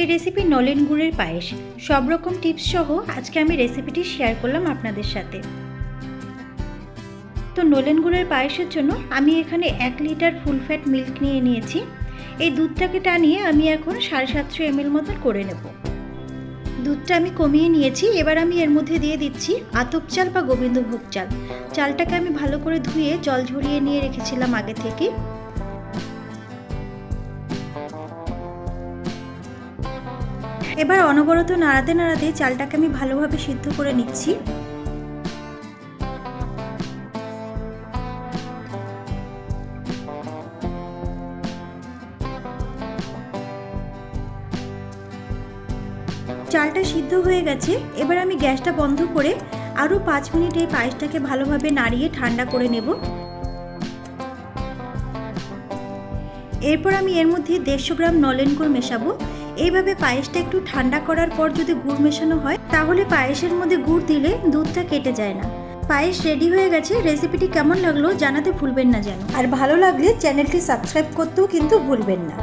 আজকের রেসিপি নলেন গুড়ের পায়েস। সব রকম টিপস সহ আজকে আমি রেসিপিটি শেয়ার করলাম আপনাদের সাথে। তো নলেন গুড়ের পায়েসের জন্য আমি এখানে এক লিটার ফুল ফ্যাট মিল্ক নিয়ে নিয়েছি। এই দুধটাকে টানিয়ে আমি এখন সাড়ে সাতশো এমএল মতন করে নেব। দুধটা আমি কমিয়ে নিয়েছি। এবার আমি এর মধ্যে দিয়ে দিচ্ছি আতপ চাল বা গোবিন্দভোগ চাল। চালটাকে আমি ভালো করে ধুয়ে জল ঝরিয়ে নিয়ে রেখেছিলাম আগে থেকে। এবার অনবরত নাড়াতে নাড়াতে চালটাকে আমি ভালোভাবে সিদ্ধ করে নিচ্ছি। চালটা সিদ্ধ হয়ে গেছে। এবার আমি গ্যাসটা বন্ধ করে আরও পাঁচ মিনিট এই পায়েসটাকে ভালোভাবে নাড়িয়ে ঠান্ডা করে নেব। এরপর আমি এর মধ্যে দেড়শো গ্রাম নলেন গুড় মেশাবো। এইভাবে পায়েসটা একটু ঠান্ডা করার পর যদি গুড় মেশানো হয়, তাহলে পায়েসের মধ্যে গুড় দিলে দুধটা কেটে যায় না। পায়েস রেডি হয়ে গেছে রেসিপিটি কেমন লাগল জানাতে ভুলবেন না যেন। আর ভালো লাগলে চ্যানেলটি সাবস্ক্রাইব করতেও কিন্তু ভুলবেন না।